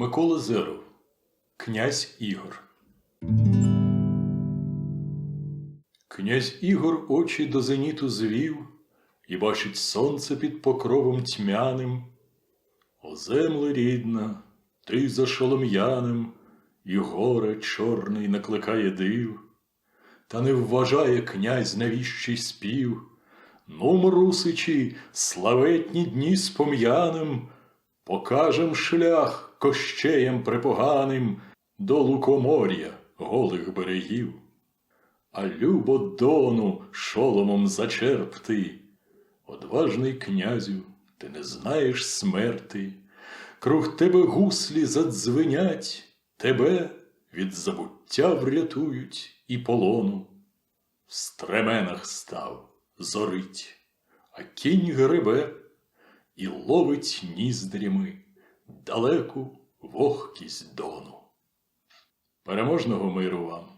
Микола Зеров, Князь Ігор. Князь Ігор очі до зеніту звів і бачить сонце під покровом тьмяним. О земле рідна, ти за шолом'яним, і горе чорний накликає див, та не вважає князь навіщий спів. Ну, русичі, славетні дні спом'яним, покажем шлях кощеям припоганим до лукомор'я голих берегів. А любо дону шоломом зачерпти, одважний князю, ти не знаєш смерти, круг тебе гуслі задзвенять, тебе від забуття врятують і полону. В стременах став, зорить, а кінь гребе і ловить ніздрями далеку вогкість дону. Переможного миру вам!